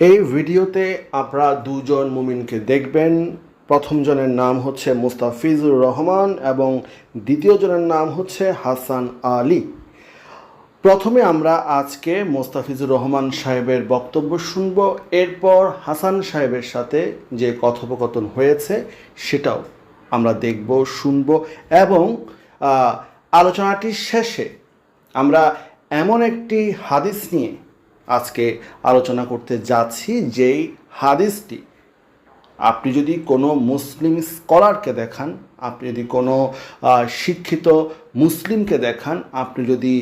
এই ভিডিওতে আপনারা দুজন মুমিনকে দেখবেন। প্রথম জনের নাম হচ্ছে মুস্তাফিজুর রহমান এবং দ্বিতীয় জনের নাম হচ্ছে হাসান আলী। প্রথমে আমরা আজকে মোস্তাফিজুর রহমান সাহেবের বক্তব্য শুনব। এরপর হাসান সাহেবের সাথে যে কথোপকথন হয়েছে সেটাও আমরা দেখব, শুনব এবং আলোচনাটির শেষে আমরা এমন একটি হাদিস নিয়ে আজকে আলোচনা করতে যাচ্ছি যেই হাদিসটি। আপনি যদি কোনো মুসলিম স্কলারকে দেখান, আপনি যদি কোনো শিক্ষিত মুসলিমকে দেখান, আপনি যদি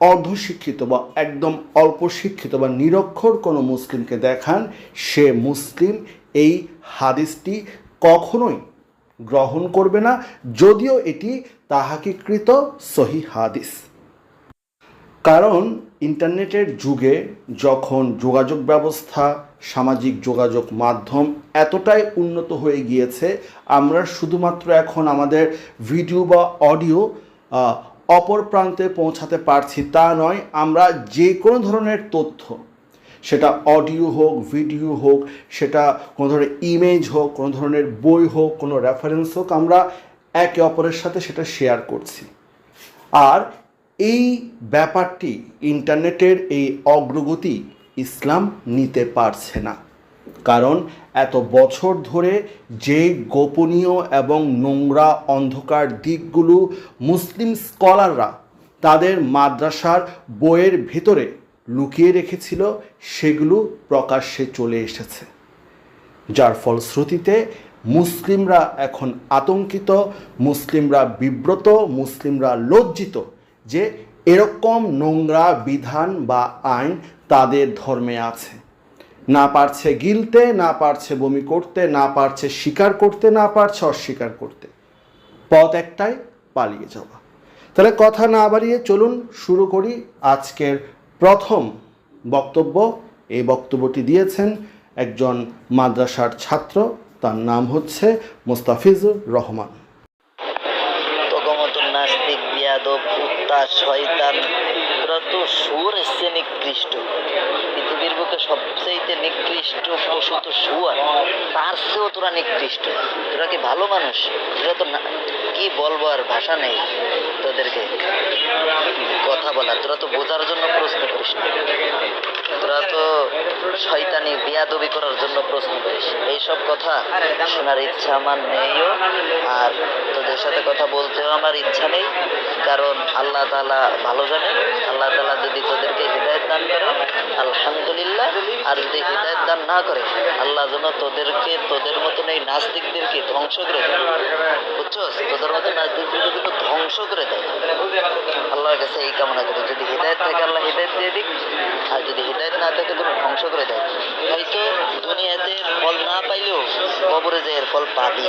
অর্ধশিক্ষিত বা একদম অল্প শিক্ষিত বা নিরক্ষর কোনো মুসলিমকে দেখান, সে মুসলিম এই হাদিসটি কখনোই গ্রহণ করবে না, যদিও এটি তাহাকিকৃত সহি হাদিস। কারণ ইন্টারনেটের যুগে যখন যোগাযোগ ব্যবস্থা, সামাজিক যোগাযোগ মাধ্যম এতটাই উন্নত হয়ে গিয়েছে, আমরা শুধুমাত্র এখন আমাদের ভিডিও বা অডিও অপর প্রান্তে পৌঁছাতে পারছি তা নয়, আমরা যে কোনো ধরনের তথ্য, সেটা অডিও হোক, ভিডিও হোক, সেটা কোনো ধরনের ইমেজ হোক, কোনো ধরনের বই হোক, কোনো রেফারেন্স হোক, আমরা একে অপরের সাথে সেটা শেয়ার করছি। আর এই ব্যাপারটি ইন্টারনেটের এই অগ্রগতি ইসলাম নিতে পারছে না। কারণ এত বছর ধরে যে গোপনীয় এবং নোংরা অন্ধকার দিকগুলো মুসলিম স্কলাররা তাদের মাদ্রাসার বইয়ের ভেতরে লুকিয়ে রেখেছিল, সেগুলো প্রকাশ্যে চলে এসেছে। যার ফলশ্রুতিতে মুসলিমরা এখন আতঙ্কিত, মুসলিমরা বিব্রত, মুসলিমরা লজ্জিত যে এরকম নোংরা বিধান বা আইন তাদের ধর্মে আছে। না পারছে গিলতে, না পারছে বমি করতে, না পারছে স্বীকার করতে, না পারছে অস্বীকার করতে। পথ একটাই, পালিয়ে যাওয়া। তাহলে কথা না বাড়িয়ে চলুন, শুরু করি আজকের প্রথম বক্তব্য। এই বক্তব্যটি দিয়েছেন একজন মাদ্রাসার ছাত্র, তার নাম হচ্ছে মোস্তাফিজুর রহমান তগমত নাস্তিক বিয়াদব কুত্তা শয়তান তোরা তো সুর এসছে নিকৃষ্ট পৃথিবীর বুকে সবচাইতে তো তার নিকৃষ্ট। তোরা কি ভালো মানুষ? তোরা তো কি বলব আর ভাষা নেই তোদেরকে। কথা বলা, তোরা তো বোঝার জন্য প্রশ্ন করিস তোরা তো শয়তানি বিয়াদবি করার জন্য প্রশ্ন করিস। এইসব কথা শোনার ইচ্ছা আমার নেইও, আর তোদের সাথে কথা বলতেও আমার ইচ্ছা নেই, কারণ আল্লাহ তালা ভালো জানে। আল্লাহ তালা যদি তোদেরকে হৃদায়ত দান করে, আলহামদুলিল্লাহ। আর যদি হৃদায়ত দান না করে, আল্লাহ যেন তোদেরকে, তোদের মতন এই নাস্তিকদেরকে ধ্বংস করে দেয়। বুঝছস? তোদের মতো নাস্তিকদেরকে ধ্বংস করে দেয়। আল্লাহর কাছে এই কামনা করি, যদি হৃদায়ত থাকে আল্লাহ হৃদায়ত দিয়ে দিক, আর যদি হৃদায়ত না থাকে তুমি ধ্বংস করে দেয় হয়তো দুনিয়াতে ফল না পাইলেও কবরে যে এর ফল পাবি।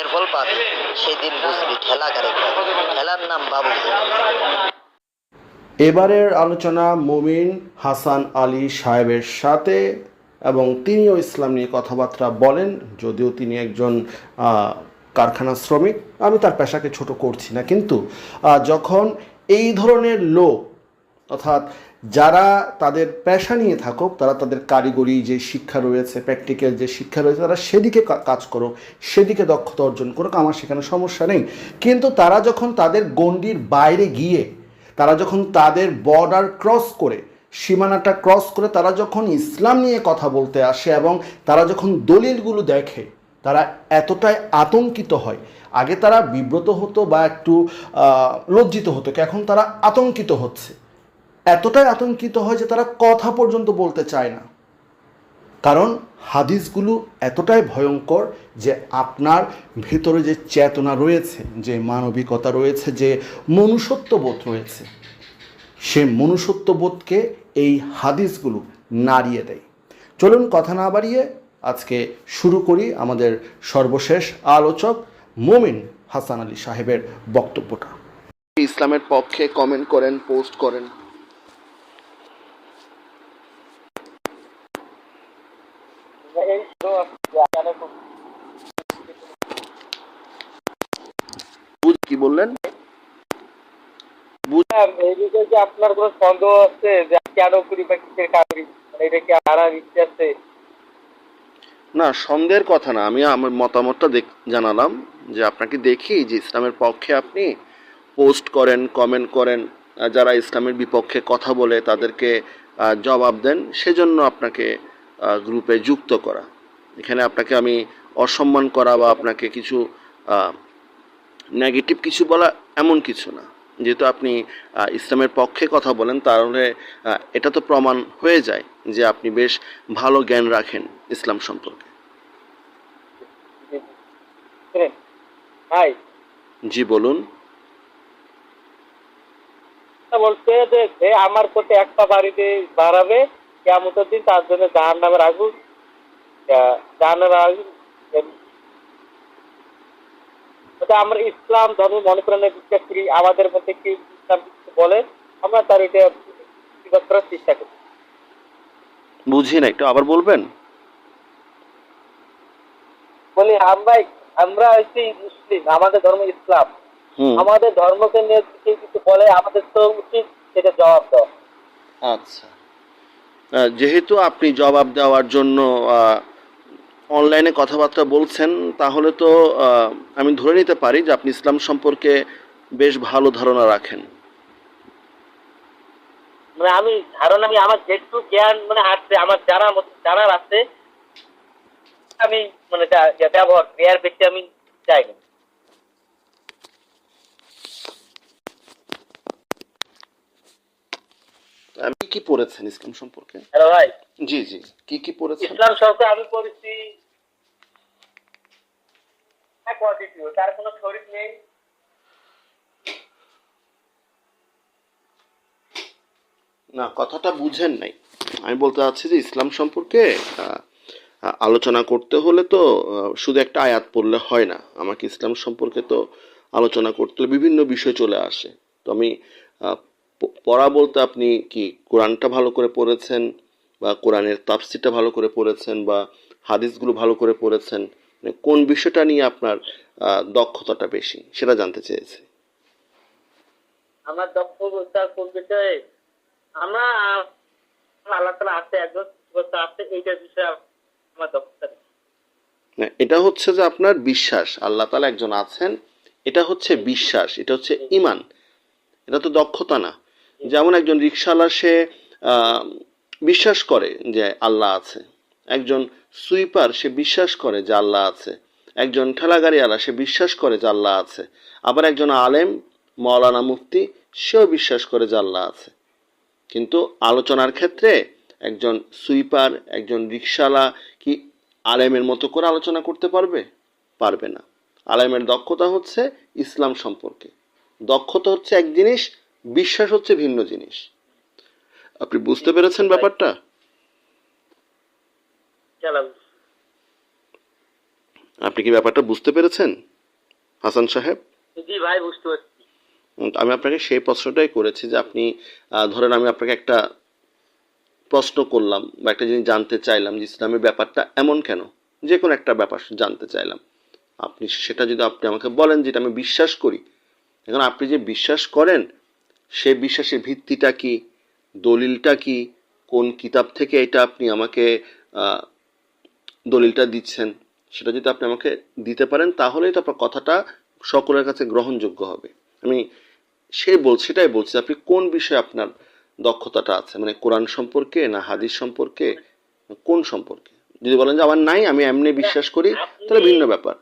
এর ফল পাবি, সেদিন বুঝবি ঠেলা কারে। ঠেলার নাম বাবু। এবারের আলোচনা মুমিন হাসান আলী সাহেবের সাথে এবং তিনিও ইসলাম নিয়ে কথাবার্তা বলেন, যদিও তিনি একজন কারখানা শ্রমিক। আমি তার পেশাকে ছোট করছি না, কিন্তু যখন এই ধরনের লোক, অর্থাৎ যারা তাদের পেশা নিয়ে থাকুক, তারা তাদের কারিগরি যে শিক্ষা রয়েছে, প্র্যাকটিক্যাল যে শিক্ষা রয়েছে, তারা সেদিকে কাজ করুক, সেদিকে দক্ষতা অর্জন করুক, আমার সেখানে সমস্যা নেই। কিন্তু তারা যখন তাদের গণ্ডির বাইরে গিয়ে, তারা যখন তাদের বর্ডার ক্রস করে, সীমানাটা ক্রস করে, তারা যখন ইসলাম নিয়ে কথা বলতে আসে এবং তারা যখন দলিলগুলো দেখে তারা এতটাই আতঙ্কিত হয়। আগে তারা বিব্রত হতো বা একটু লজ্জিত হতো, এখন তারা আতঙ্কিত হচ্ছে। এতটাই আতঙ্কিত হয় যে তারা কথা পর্যন্ত বলতে চায় না। কারণ হাদিসগুলো এতটাই ভয়ঙ্কর যে আপনার ভেতরে যে চেতনা রয়েছে, যে মানবিকতা রয়েছে, যে মনুষ্যত্ববোধ রয়েছে, সে মনুষ্যত্ববোধকে এই হাদিসগুলো নাড়িয়ে দেয়। চলুন কথা না বাড়িয়ে আজকে শুরু করি আমাদের সর্বশেষ আলোচক মোমিন হাসান আলী সাহেবের বক্তব্যটা। ইসলামের পক্ষে কমেন্ট করেন পোস্ট করেন। বুঝ কি বললেন? এই বিষয়ে আপনার কোনো সন্দেহ আছে যে কেন করি বা কিসের কারণ মানে এটা কি আর আর ইচ্ছে আছে? না, সন্দেহের কথা না। আমি আমার মতামতটা দেখ, জানালাম যে আপনাকে দেখি যে ইসলামের পক্ষে আপনি পোস্ট করেন, কমেন্ট করেন যারা ইসলামের বিপক্ষে কথা বলে তাদেরকে জবাব দেন, সেজন্য আপনাকে গ্রুপে যুক্ত করা। এখানে আপনাকে আমি অসম্মান করা বা আপনাকে কিছু নেগেটিভ কিছু বলা এমন কিছু না। যেহেতু আপনি ইসলামের পক্ষে কথা বলেন, তাহলে এটা তো প্রমাণ হয়ে যায়। যে আপনি বেশ ভালো জ্ঞান রাখেন ইসলাম সম্পর্কে। জি বলুন। বলছে যে যে আমার প্রতি একটা বাড়িতে বাড়াবে কেমতের দিন তার জন্য জাহান নামের আগুন জাহান নামের আগুন। আমরা ইসলাম ধর্ম মনে প্রাণে বিশ্বাস করি আমাদের মধ্যে কি ইসলাম বলে আমরা তার এটা চেষ্টা করি। বুঝি না একটু আবার বলবেন? বলি আমরা আমরা হচ্ছে মুসলিম আমাদের ধর্ম ইসলাম। আমাদের ধর্মকে নিয়ে কেউ কিছু বলে আমাদের তো উচিত সেটা জবাব দেওয়া। আচ্ছা। যেহেতু আপনি জবাব দেওয়ার জন্য অনলাইনে কথাবার্তা বলছেন তাহলে তো আমি ধরে নিতে পারি যে আপনি ইসলাম সম্পর্কে বেশ ভালো ধারণা রাখেন। মানে আমি ধারণা আমি আমার যেটুকু জ্ঞান মানে আছে আমার জানার মতো জানার আছে আমি মানে ব্যবহার করি এর বেশি আমি চাই না আপনি কি পড়েছেন ইসলাম সম্পর্কে? হ্যালো ভাই। জি জি। কি কি পড়েছেন? ইসলাম সরকার আমি পড়েছি এক অদ্বিতীয় তার কোনো শরীর নেই। না, কথাটা বুঝেন নাই। আমি বলতে চাচ্ছি যে ইসলাম সম্পর্কে আলোচনা করতে হলে তো শুধু একটা আয়াত পড়লে হয় না। আমাকে ইসলাম সম্পর্কে তো আলোচনা করতে হলে বিভিন্ন বিষয় চলে আসে। তো আমি পড়া বলতে আপনি কি কোরআনটা ভালো করে পড়েছেন বা কোরআনের তাফসিরটা ভালো করে পড়েছেন বা হাদিসগুলো ভালো করে পড়েছেন? মানে কোন বিষয়টা নিয়ে আপনার দক্ষতাটা বেশি? সেটা জানতে চেয়েছি। আমার দক্ষতা কোন বিষয়ে আমরা, আল্লাহ তালা আছে, একজন আছে, এইটার বিষয়ে আমার দক্ষতা এটা হচ্ছে যে আপনার বিশ্বাস, আল্লাহ তালা একজন আছেন, এটা হচ্ছে বিশ্বাস, এটা হচ্ছে ইমান। এটা তো দক্ষতা না। যেমন একজন রিক্সাওয়ালা সে বিশ্বাস করে যে আল্লাহ আছে। একজন সুইপার, সে বিশ্বাস করে যে আল্লাহ আছে। একজন ঠেলাগাড়িওয়ালা, সে বিশ্বাস করে যে আল্লাহ আছে। আবার একজন আলেম মৌলানা মুফতি, সেও বিশ্বাস করে যে আল্লাহ আছে। কিন্তু আলোচনার ক্ষেত্রে একজন সুইপার একজন রিক্সাওয়ালা কি আলেমের মতো করে আলোচনা করতে পারবে? পারবে না। আলেমের দক্ষতা হচ্ছে ইসলাম সম্পর্কে। দক্ষতা হচ্ছে এক জিনিস বিশ্বাস হচ্ছে ভিন্ন জিনিস। আপনি বুঝতে পেরেছেন ব্যাপারটা? আপনি কি ব্যাপারটা বুঝতে পেরেছেন হাসান সাহেব? জি ভাই বুঝতে পারছি। আমি আপনাকে সেই প্রশ্নটাই করেছি যে আপনি ধরেন আমি আপনাকে একটা প্রশ্ন করলাম বা একটা জিনিস জানতে চাইলাম যে ইসলামের ব্যাপারটা এমন কেন? যে কোনো একটা ব্যাপার জানতে চাইলাম। আপনি সেটা যদি আপনি আমাকে বলেন যেটা আমি বিশ্বাস করি, এখন আপনি যে বিশ্বাস করেন, সে বিশ্বাসের ভিত্তিটা কি? দলিলটা কি? কোন কিতাব থেকে এটা আপনি আমাকে দলিলটা দিচ্ছেন? সেটা যদি আপনি আমাকে দিতে পারেন, তাহলেই তো আপনার কথাটা সকলের কাছে গ্রহণযোগ্য হবে। আমি সে বল সেটাই বলছি আপনি কোন বিষয়ে আপনার দক্ষতাটা আছে? মানে কোরআন সম্পর্কে না হাদিস সম্পর্কে? কোন সম্পর্কে? যদি বলেন যে আমার নাই আমি এমনি বিশ্বাস করি তাহলে ভিন্ন ব্যাপার।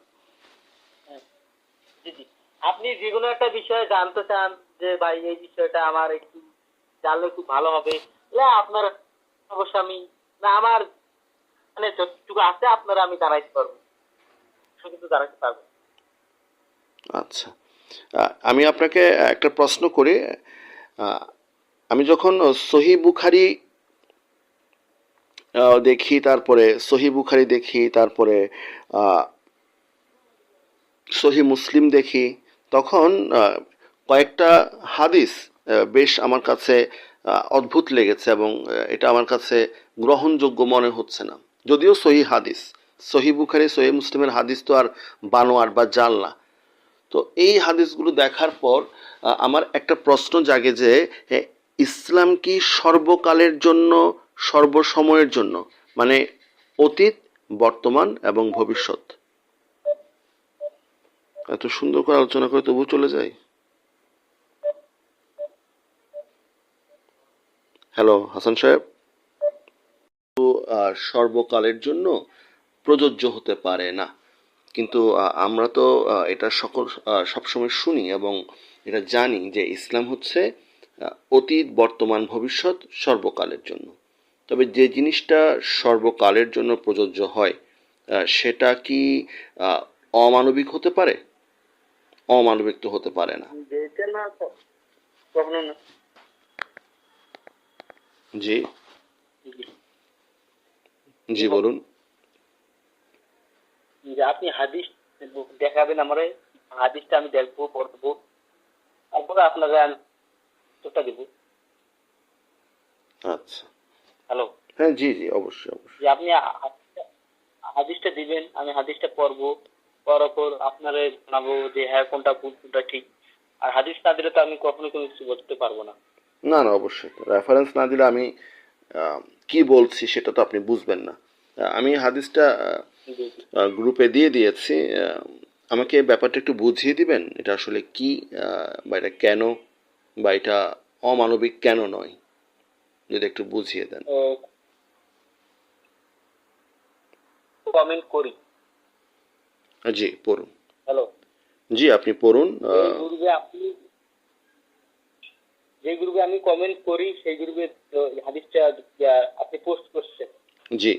আপনি যে কোনো একটা বিষয়ে জানতে চান যে ভাই এই বিষয়টা আমার একটু জানলে খুব ভালো হবে। তাহলে আপনার অবশ্য আমি না আমার মানে যতটুকু আছে আপনারা আমি জানাইতে পারব। কিন্তু জানাইতে পারব। আচ্ছা। আমি আপনাকে একটা প্রশ্ন করি। আমি যখন সহি বুখারি দেখি, তারপরে সহি বুখারি দেখি, তারপরে সহি মুসলিম দেখি, তখন কয়েকটা হাদিস বেশ আমার কাছে অদ্ভুত লেগেছে এবং এটা আমার কাছে গ্রহণযোগ্য মনে হচ্ছে না। যদিও সহি হাদিস, সহি বুখারি, সহি মুসলিমের হাদিস তো আর বানোয়ার বা জাল না তো এই হাদিসগুলো দেখার পর আমার একটা প্রশ্ন জাগে যে ইসলাম কি সর্বকালের জন্য, সর্বসময়ের জন্য? মানে অতীত, বর্তমান এবং ভবিষ্যৎ। এত সুন্দর করে আলোচনা করে তবু চলে যায় হ্যালো, হাসান সাহেব। সর্বকালের জন্য প্রযোজ্য হতে পারে না। কিন্তু আমরা তো এটা সকল সবসময় শুনি এবং এটা জানি যে ইসলাম হচ্ছে অতীত বর্তমান ভবিষ্যৎ সর্বকালের জন্য। তবে যে জিনিসটা সর্বকালের জন্য প্রযোজ্য হয় সেটা কি অমানবিক হতে পারে? অমানবিক তো হতে পারে না। জি। জি বলুন। যে আপনি হাদিস দেখাবেন আমারে হাদিসটা আমি দেখব পড়ব। তারপরে আপনাকে আমি উত্তরটা দেবো। আচ্ছা। হ্যালো? হ্যাঁ জি জি অবশ্যই অবশ্যই। আপনি হাদিসটা- দিবেন আমি হাদিসটা পড়ব। পড়ার পর আপনারে জানাব যে হ্যাঁ কোনটা ভুল কোনটা ঠিক। আর হাদিস না দিলে তো আমি কখনো কোনো কিছু বলতে পারব না। না না অবশ্যই। রেফারেন্স না দিলে আমি কি বলছি সেটা তো আপনি বুঝবেন না। আমি হাদিসটা গ্রুপে দিয়ে দিয়েছি। আমাকে ব্যাপারটা একটু বুঝিয়ে দিবেন এটা আসলে কি বা এটা কেন বা এটা অমানবিক কেন নয়? যদি একটু বুঝিয়ে দেন। কমেন্ট করি। জি পড়ুন। হ্যালো। জি আপনি পড়ুন আপনি যে গ্রুপে আমি কমেন্ট করি সেই গ্রুপে হাদিসটা আপনি পোস্ট করছেন। জি।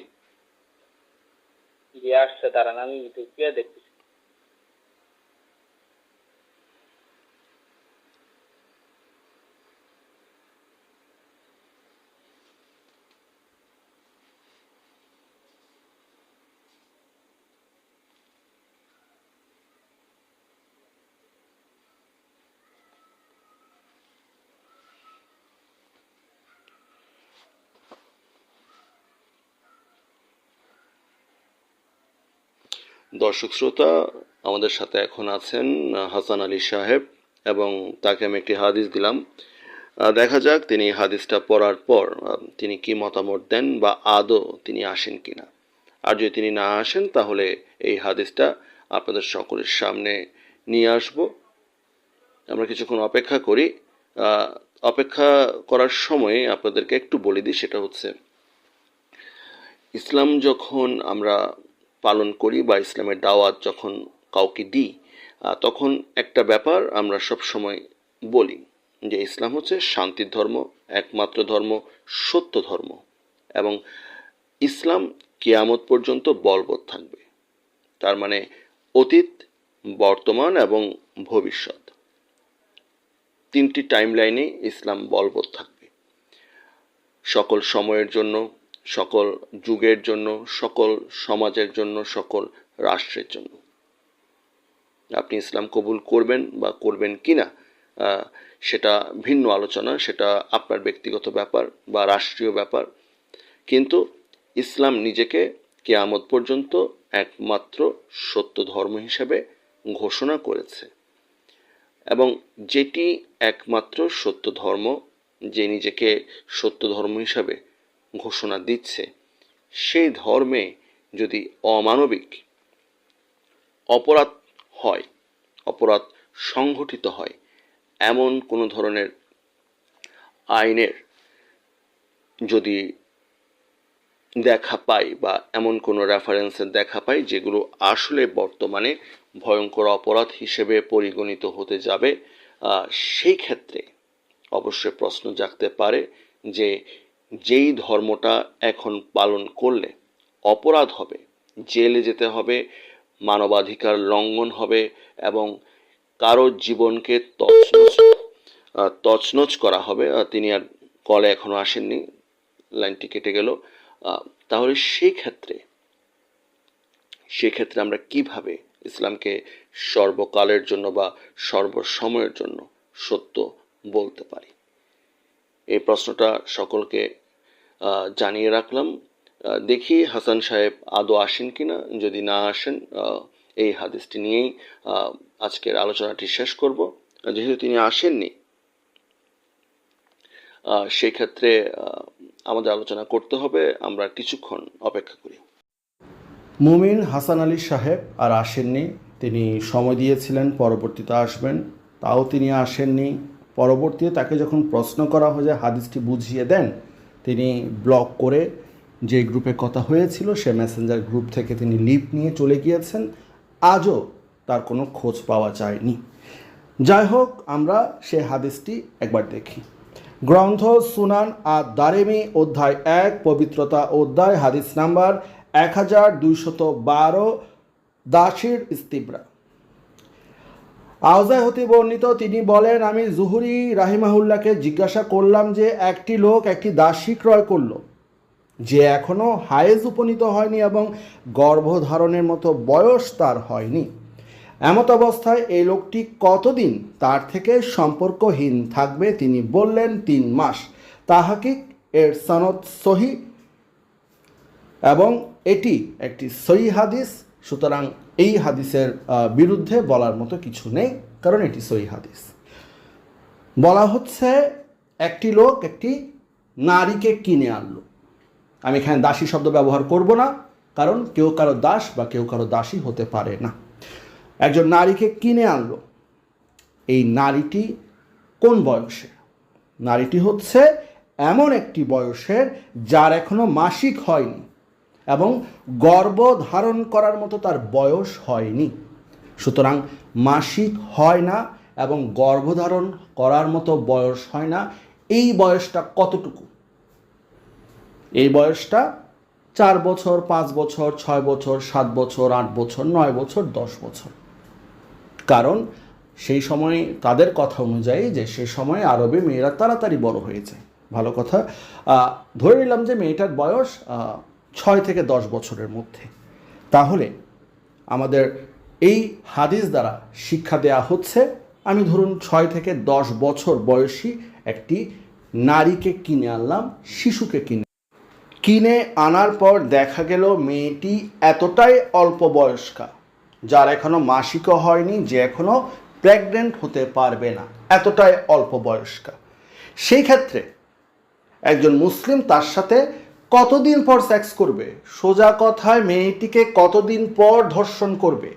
যে আসছে তারা আমি ইউটিউব দেখতেছি। দর্শক শ্রোতা, আমাদের সাথে এখন আছেন হাসান আলী সাহেব এবং তাকে আমি একটি হাদিস দিলাম। দেখা যাক তিনি হাদিসটা পড়ার পর তিনি কি মতামত দেন বা আদৌ তিনি আসেন কিনা। আর যদি তিনি না আসেন, তাহলে এই হাদিসটা আপনাদের সকলের সামনে নিয়ে আসব। আমরা কিছুক্ষণ অপেক্ষা করি। অপেক্ষা করার সময় আপনাদেরকে একটু বলে দিই, সেটা হচ্ছে, ইসলাম যখন আমরা পালন করি বা ইসলামের দাওয়াত যখন কাউকে দিই তখন একটা ব্যাপার আমরা সব সময় বলি যে ইসলাম হচ্ছে শান্তির ধর্ম, একমাত্র ধর্ম, সত্য ধর্ম এবং ইসলাম কিয়ামত পর্যন্ত বলবৎ থাকবে। তার মানে অতীত, বর্তমান এবং ভবিষ্যৎ। তিনটি টাইম লাইনে ইসলাম বলবৎ থাকবে। সকল সময়ের জন্য সকল যুগের জন্য সকল সমাজের জন্য সকল রাষ্ট্রের জন্য। আপনি ইসলাম কবুল করবেন বা করবেন কিনা আহ, সেটা ভিন্ন আলোচনা সেটা আপনার ব্যক্তিগত ব্যাপার বা রাষ্ট্রীয় ব্যাপার। কিন্তু ইসলাম নিজেকে কেয়ামত পর্যন্ত একমাত্র সত্য ধর্ম হিসেবে ঘোষণা করেছে। এবং যেটি একমাত্র সত্য ধর্ম যে নিজেকে সত্য ধর্ম হিসাবে ঘোষণা দিচ্ছে সেই ধর্মে যদি অমানবিক অপরাধ হয়, অপরাধ সংঘটিত হয়, এমন কোনো ধরনের আইনের যদি দেখা পাই বা এমন কোনো রেফারেন্সের দেখা পাই যেগুলো আসলে বর্তমানে ভয়ঙ্কর অপরাধ হিসেবে পরিগণিত হতে যাবে সেই ক্ষেত্রে অবশ্যই প্রশ্ন জাগতে পারে যে যেই ধর্মটা এখন পালন করলে অপরাধ হবে, জেলে যেতে হবে, মানবাধিকার লঙ্ঘন হবে এবং কারও জীবনকে তছনছ তছনছ করা হবে তিনি আর কলে এখনও আসেননি, লাইনটি কেটে গেল। তাহলে সেই ক্ষেত্রে সেক্ষেত্রে আমরা কীভাবে ইসলামকে সর্বকালের জন্য বা সর্বসময়ের জন্য সত্য বলতে পারি? এই প্রশ্নটা সকলকে জানিয়ে রাখলাম। দেখি হাসান সাহেব আদৌ আসেন কিনা। যদি না আসেন এই হাদিসটি নিয়েই আজকের আলোচনাটি শেষ করব। যেহেতু তিনি আসেননি সেক্ষেত্রে আমাদের আলোচনা করতে হবে। আমরা কিছুক্ষণ অপেক্ষা করি। মুমিন হাসান আলী সাহেব আর আসেননি। তিনি সময় দিয়েছিলেন, পরবর্তীতে আসবেন। তাও তিনি আসেননি। পরবর্তীতে তাকে যখন প্রশ্ন করা হয় যে হাদিসটি বুঝিয়ে দেন তিনি ব্লক করে যে গ্রুপে কথা হয়েছিল, সে মেসেঞ্জার গ্রুপ থেকে তিনি লিভ নিয়ে চলে গিয়েছেন। আজও তার কোনো খোঁজ পাওয়া যায়নি। যাই হোক, আমরা সে হাদিসটি একবার দেখি। গ্রন্থ সুনান আর দারেমি, অধ্যায় এক, পবিত্রতা অধ্যায়, হাদিস নাম্বার এক হাজার দুইশত বারো, দাসির ইস্তিবরা। আওজায় হতে বর্ণিত তিনি বলেন, আমি জুহুরি রাহিমাহুল্লাহকে জিজ্ঞাসা করলাম যে একটি লোক একটি দাসী ক্রয় করল, যে এখনও হায়েজ উপনীত হয়নি এবং গর্ভধারণের মতো বয়স তার হয়নি। এমত অবস্থায় এই লোকটি কতদিন তার থেকে সম্পর্কহীন থাকবে? তিনি বললেন, তিন মাস। তাহাকিক এর সনদ সহি এবং এটি একটি সহি হাদিস সুতরাং এই হাদিসের বিরুদ্ধে বলার মতো কিছু নেই, কারণ এটি সহি হাদিস। বলা হচ্ছে, একটি লোক একটি নারীকে কিনে আনলো। আমি এখানে দাসী শব্দ ব্যবহার করব না, কারণ কেউ কারও দাস বা কেউ কারও দাসী হতে পারে না। একজন নারীকে কিনে আনলো। এই নারীটি কোন বয়সে? নারীটি হচ্ছে এমন একটি বয়সের যার এখনও মাসিক হয়নি। এবং গর্ভ ধারণ করার মতো তার বয়স হয়নি। সুতরাং মাসিক হয় না এবং গর্ভধারণ করার মতো বয়স হয় না। এই বয়সটা কতটুকু? এই বয়সটা চার বছর, পাঁচ বছর, ছয় বছর, সাত বছর, আট বছর, নয় বছর, দশ বছর। কারণ সেই সময় তাদের কথা অনুযায়ী যে সে সময় আরবে মেয়েরা তাড়াতাড়ি বড় হয়েছে। ভালো কথা। ধরে নিলাম যে মেয়েটার বয়স ছয় থেকে দশ বছরের মধ্যে। তাহলে আমাদের এই হাদিস দ্বারা শিক্ষা দেয়া হচ্ছে, আমি ধরুন ছয় থেকে দশ বছর বয়সী একটি নারীকে কিনে আনলাম, শিশুকে কিনে। কিনে আনার পর দেখা গেল মেয়েটি এতটাই অল্প বয়স্কা, যার এখনও মাসিকও হয়নি, যে এখনও প্রেগনেন্ট হতে পারবে না, এতটাই অল্প বয়স্কা। সেই ক্ষেত্রে একজন মুসলিম তার সাথে কতদিন পর সেক্স করবে? সোজা কথায় মেয়েটিকে কতদিন পর ধর্ষণ করবে?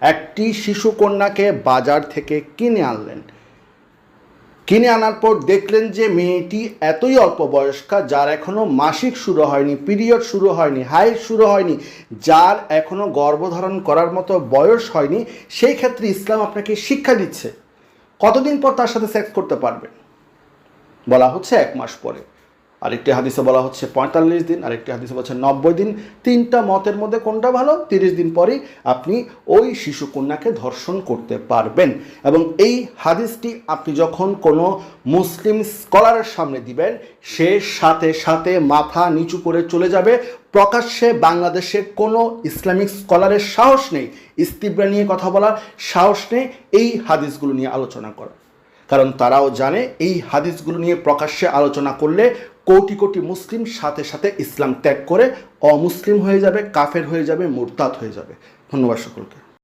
একটি শিশু কন্যাকে বাজার থেকে কিনে আনলেন। কিনে আনার পর দেখলেন যে মেয়েটি এতই অল্প বয়স্কা, যার এখনও মাসিক শুরু হয়নি, পিরিয়ড শুরু হয়নি হাইট শুরু হয়নি, যার এখনও গর্ভধারণ করার মতো বয়স হয়নি, সেই ক্ষেত্রে ইসলাম আপনাকে শিক্ষা দিচ্ছে। কতদিন পর তার সাথে সেক্স করতে পারবেন? বলা হচ্ছে এক মাস পরে। আরেকটি হাদিসে বলা হচ্ছে পঁয়তাল্লিশ দিন, আরেকটি হাদিসে বলছে নব্বই দিন। তিনটা মতের মধ্যে কোনটা ভালো? তিরিশ দিন পরেই আপনি ওই শিশু কন্যাকে ধর্ষণ করতে পারবেন। এবং এই হাদিসটি আপনি যখন কোনো মুসলিম স্কলারের সামনে দিবেন, সে সাথে সাথে মাথা নিচু করে চলে যাবে। প্রকাশ্যে বাংলাদেশে কোনো ইসলামিক স্কলারের সাহস নেই। ইস্তিবরা নিয়ে কথা বলার সাহস নেই। এই হাদিসগুলো নিয়ে আলোচনা করার কারণ তারাও জানে, এই হাদিসগুলো নিয়ে প্রকাশ্যে আলোচনা করলে কোটি কোটি মুসলিম সাথে সাথে ইসলাম ত্যাগ করে অমুসলিম হয়ে যাবে, কাফের হয়ে যাবে, মুরতাদ হয়ে যাবে। ধন্যবাদ সকলকে।